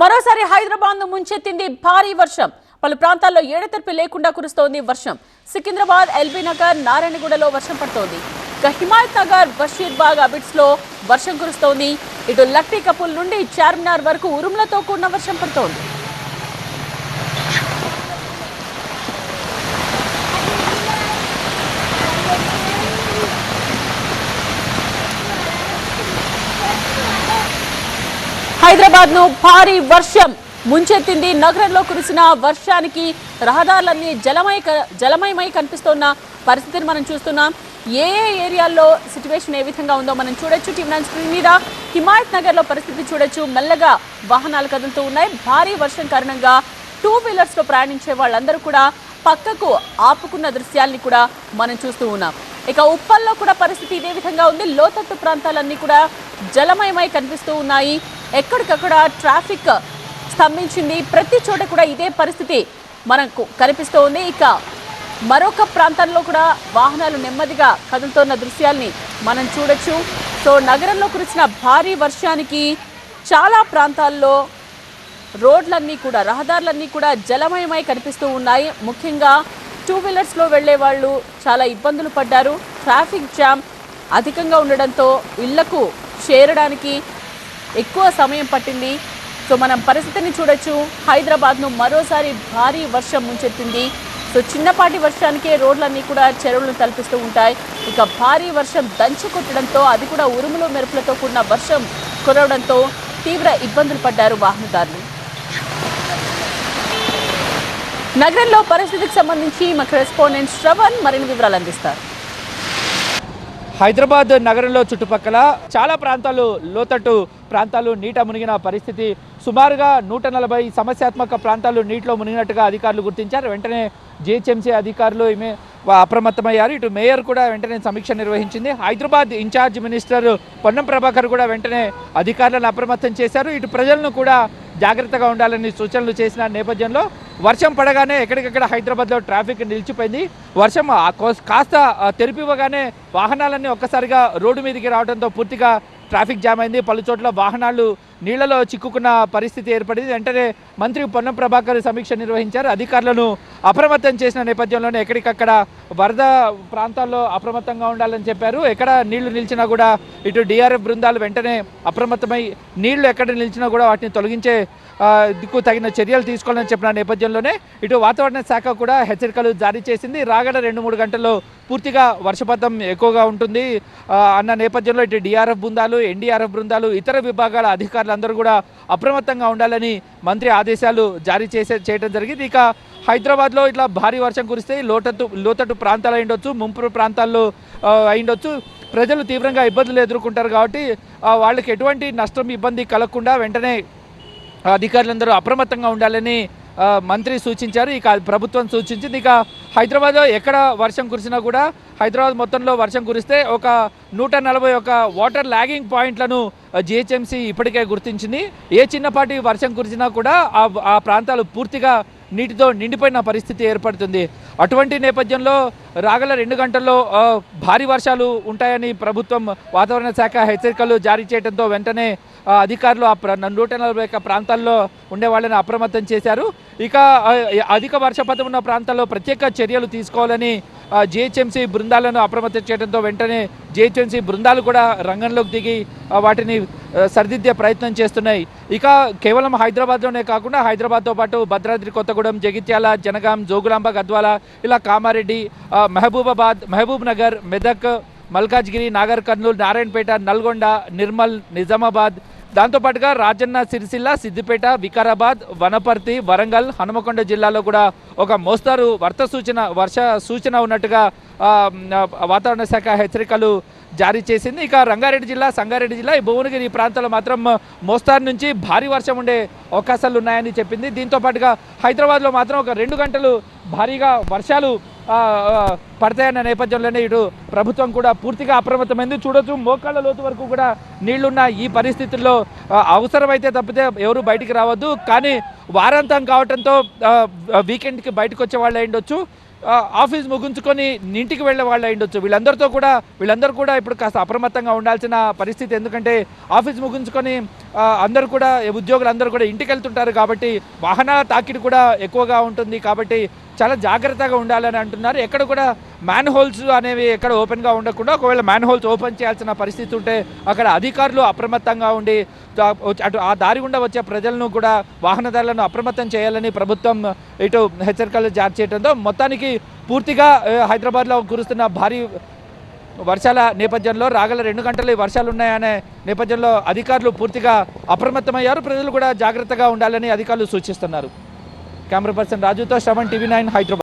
మరోసారి హైదరాబాద్ను ముంచెత్తింది భారీ వర్షం. పలు ప్రాంతాల్లో ఏడతెరిపి లేకుండా కురుస్తోంది వర్షం. సికింద్రాబాద్ ఎల్బీ నగర్ నారాయణగూడలో వర్షం పడుతోంది. ఇక హిమాయత్ నగర్ బషీర్బాగ్ అబిట్స్లో వర్షం కురుస్తోంది. ఇటు లక్టీ కపుల్ నుండి చార్మినార్ వరకు ఉరుములతో కూడిన వర్షం పడుతోంది. హైదరాబాద్ను భారీ వర్షం ముంచెత్తింది. నగరంలో కురిసిన వర్షానికి రహదారులన్నీ జలమయ జలమయమై కనిపిస్తున్న పరిస్థితిని మనం చూస్తున్నాం. ఏ ఏ ఏరియాల్లో సిచ్యువేషన్ ఏ విధంగా ఉందో మనం చూడొచ్చు. టీవీ స్క్రీన్ మీద హిమాయత్ నగర్లో పరిస్థితి చూడొచ్చు. మెల్లగా వాహనాలు కదులుతూ ఉన్నాయి. భారీ వర్షం కారణంగా టూ వీలర్స్లో ప్రయాణించే వాళ్ళందరూ కూడా పక్కకు ఆపుకున్న దృశ్యాల్ని కూడా మనం చూస్తూ ఉన్నాం. ఇక ఉప్పల్లో కూడా పరిస్థితి ఇదే విధంగా ఉంది. లోతట్టు ప్రాంతాలన్నీ కూడా జలమయమై కనిపిస్తూ ఉన్నాయి. ఎక్కడికక్కడ ట్రాఫిక్ స్తంభించింది. ప్రతి చోట కూడా ఇదే పరిస్థితి మనకు కనిపిస్తూ ఉంది ఇక మరొక ప్రాంతంలో కూడా వాహనాలు నెమ్మదిగా కదులుతున్న దృశ్యాల్ని మనం చూడొచ్చు. సో నగరంలో కురిసిన భారీ వర్షానికి చాలా ప్రాంతాల్లో రోడ్లన్నీ కూడా రహదారులన్నీ కూడా జలమయమై కనిపిస్తూ ఉన్నాయి. ముఖ్యంగా టూ వీలర్స్లో వెళ్ళే వాళ్ళు చాలా ఇబ్బందులు పడ్డారు. ట్రాఫిక్ జామ్ అధికంగా ఉండడంతో ఇళ్ళకు చేరడానికి ఎక్కువ సమయం పట్టింది. సో మనం పరిస్థితిని చూడొచ్చు. హైదరాబాద్ను మరోసారి భారీ వర్షం ముంచెత్తింది. సో చిన్నపాటి వర్షానికే రోడ్లన్నీ కూడా చెరువులను తలపిస్తూ ఉంటాయి. ఇక భారీ వర్షం దంచి కొట్టడంతో అది కూడా ఉరుములు మెరుపులతో కూడిన వర్షం కురవడంతో తీవ్ర ఇబ్బందులు పడ్డారు వాహనదారులు. నగరంలో పరిస్థితికి సంబంధించి మా కరెస్పాండెంట్ శ్రవణ్ మరిన్ని వివరాలు అందిస్తారు. హైదరాబాద్ నగరంలో చుట్టుపక్కల చాలా ప్రాంతాలు లోతట్టు ప్రాంతాలు నీట మునిగిన పరిస్థితి. సుమారుగా నూట నలభై సమస్యాత్మక ప్రాంతాలు నీటిలో మునిగినట్టుగా అధికారులు గుర్తించారు. వెంటనే జిహెచ్ఎంసీ అధికారులు ఈమె అప్రమత్తమయ్యారు. ఇటు మేయర్ కూడా వెంటనే సమీక్ష నిర్వహించింది. హైదరాబాద్ ఇన్ఛార్జ్ మినిస్టర్ పొన్నం ప్రభాకర్ కూడా వెంటనే అధికారులను అప్రమత్తం చేశారు. ఇటు ప్రజలను కూడా జాగ్రత్తగా ఉండాలని సూచనలు చేసిన నేపథ్యంలో వర్షం పడగానే ఎక్కడికక్కడ హైదరాబాద్లో ట్రాఫిక్ నిలిచిపోయింది. వర్షం ఆ కాస్త తెరిపివ్వగానే వాహనాలన్నీ ఒక్కసారిగా రోడ్డు మీదకి రావడంతో పూర్తిగా ట్రాఫిక్ జామ్ అయింది. పలు చోట్ల వాహనాలు నీళ్ళలో చిక్కుకున్న పరిస్థితి ఏర్పడింది. వెంటనే మంత్రి పొన్నం ప్రభాకర్ సమీక్ష నిర్వహించారు. అధికారులను అప్రమత్తం చేసిన నేపథ్యంలోనే ఎక్కడికక్కడ వరద ప్రాంతాల్లో అప్రమత్తంగా ఉండాలని చెప్పారు. ఎక్కడ నీళ్ళు నిలిచినా కూడా ఇటు డిఆర్ఎఫ్ బృందాలు వెంటనే అప్రమత్తమై నీళ్ళు ఎక్కడ నిలిచినా కూడా వాటిని తొలగించే దిక్కు తగిన చర్యలు తీసుకోవాలని చెప్పిన నేపథ్యంలోనే ఇటు వాతావరణ శాఖ కూడా హెచ్చరికలు జారీ చేసింది. రాగడ రెండు మూడు గంటల్లో పూర్తిగా వర్షపాతం ఎక్కువగా ఉంటుంది. అన్న నేపథ్యంలో ఇటు డిఆర్ఎఫ్ బృందాలు ఎన్డీఆర్ఎఫ్ బృందాలు ఇతర విభాగాల అధికారులందరూ కూడా అప్రమత్తంగా ఉండాలని మంత్రి ఆదేశాలు జారీ చేసే చేయడం జరిగింది. ఇక హైదరాబాద్లో ఇట్లా భారీ వర్షం కురిస్తే లోతట్టు లోతట్టు ప్రాంతాలు అయిండొచ్చు ముంపు ప్రాంతాల్లో అయిండొచ్చు. ప్రజలు తీవ్రంగా ఇబ్బందులు ఎదుర్కొంటారు కాబట్టి వాళ్ళకి ఎటువంటి నష్టం ఇబ్బంది కలగకుండా వెంటనే అధికారులందరూ అప్రమత్తంగా ఉండాలని మంత్రి సూచించారు ఇక ప్రభుత్వం సూచించింది. ఇక హైదరాబాద్లో ఎక్కడ వర్షం కురిసినా కూడా హైదరాబాద్ మొత్తంలో వర్షం కురిస్తే ఒక నూట నలభై ఒక వాటర్ లాగింగ్ పాయింట్లను జిహెచ్ఎంసీ ఇప్పటికే గుర్తించింది. ఏ చిన్నపాటి వర్షం కురిసినా కూడా ఆ ఆ ప్రాంతాలు పూర్తిగా నీటితో నిండిపోయిన పరిస్థితి ఏర్పడుతుంది. అటువంటి నేపథ్యంలో రాగల రెండు గంటల్లో భారీ వర్షాలు ఉంటాయని ప్రభుత్వం వాతావరణ శాఖ హెచ్చరికలు జారీ చేయడంతో వెంటనే అధికారులు ఆ ప్ర- నూట నలభై ఒక్క ప్రాంతాల్లో ఉండే వాళ్ళని అప్రమత్తం చేశారు. ఇక అధిక వర్షపాతం ఉన్న ప్రాంతాల్లో ప్రత్యేక చర్యలు తీసుకోవాలని జిహెచ్ఎంసీ బృందాలను అప్రమత్తం చేయడంతో వెంటనే జిహెచ్ఎంసీ బృందాలు కూడా రంగంలోకి దిగి వాటిని సరిదిద్దే ప్రయత్నం చేస్తున్నాయి. ఇక కేవలం హైదరాబాద్లోనే కాకుండా హైదరాబాద్తో పాటు భద్రాద్రి కొత్తగూడెం జగిత్యాల జనగాం జోగులాంబ గద్వాల ఇలా కామారెడ్డి మహబూబాబాద్ మహబూబ్ నగర్ మెదక్ మల్కాజ్గిరి నాగర్ కర్నూలు నారాయణపేట నల్గొండ నిర్మల్ నిజామాబాద్ దాంతోపాటుగా రాజన్న సిరిసిల్ల సిద్దిపేట వికారాబాద్ వనపర్తి వరంగల్ హనుమకొండ జిల్లాలో కూడా ఒక మోస్తారు వర్త సూచన వర్ష సూచన ఉన్నట్టుగా వాతావరణ శాఖ హెచ్చరికలు జారీ చేసింది. ఇక రంగారెడ్డి జిల్లా సంగారెడ్డి జిల్లా ఈ భువనగిరి ఈ ప్రాంతాల్లో మాత్రం మోస్తారు నుంచి భారీ వర్షం ఉండే అవకాశాలు ఉన్నాయని చెప్పింది. దీంతో పాటుగా హైదరాబాద్లో మాత్రం ఒక రెండు గంటలు భారీగా వర్షాలు పడతాయన్న నేపథ్యంలోనే ఇటు ప్రభుత్వం కూడా పూర్తిగా అప్రమత్తమైంది. చూడొచ్చు మోకాళ్ళ లోతు వరకు కూడా నీళ్ళున్న ఈ పరిస్థితుల్లో అవసరమైతే తప్పితే ఎవరు బయటికి రావద్దు. కానీ వారాంతం కావడంతో వీకెండ్కి బయటకు వచ్చే వాళ్ళు అయిండొచ్చు ఆఫీస్ ముగించుకొని ఇంటికి వెళ్ళే వాళ్ళు అయిండొచ్చు వీళ్ళందరితో కూడా వీళ్ళందరూ కూడా ఇప్పుడు కాస్త అప్రమత్తంగా ఉండాల్సిన పరిస్థితి. ఎందుకంటే ఆఫీస్ ముగించుకొని అందరూ కూడా ఉద్యోగులు అందరూ కూడా ఇంటికి వెళ్తుంటారు కాబట్టి వాహనాల తాకిడి కూడా ఎక్కువగా ఉంటుంది కాబట్టి చాలా జాగ్రత్తగా ఉండాలని అంటున్నారు. ఎక్కడ కూడా మ్యాన్ హోల్స్ అనేవి ఎక్కడ ఓపెన్గా ఉండకుండా ఒకవేళ మ్యాన్ హోల్స్ ఓపెన్ చేయాల్సిన పరిస్థితి ఉంటే అక్కడ అధికారులు అప్రమత్తంగా ఉండి అటు ఆ దారి గుండా వచ్చే ప్రజలను కూడా వాహనదారులను అప్రమత్తం చేయాలని ప్రభుత్వం ఇటు హెచ్చరికలు జారీ చేయడంతో మొత్తానికి పూర్తిగా హైదరాబాద్లో కురుస్తున్న భారీ వర్షాల నేపథ్యంలో రాగల రెండు గంటలు ఈ వర్షాలు ఉన్నాయనే నేపథ్యంలో అధికారులు పూర్తిగా అప్రమత్తమయ్యారు. ప్రజలు కూడా జాగ్రత్తగా ఉండాలని అధికారులు సూచిస్తున్నారు. కెమెరా పర్సన్ రాజుతో శ్రవణ్ టీవీ నైన్ హైదరాబాద్.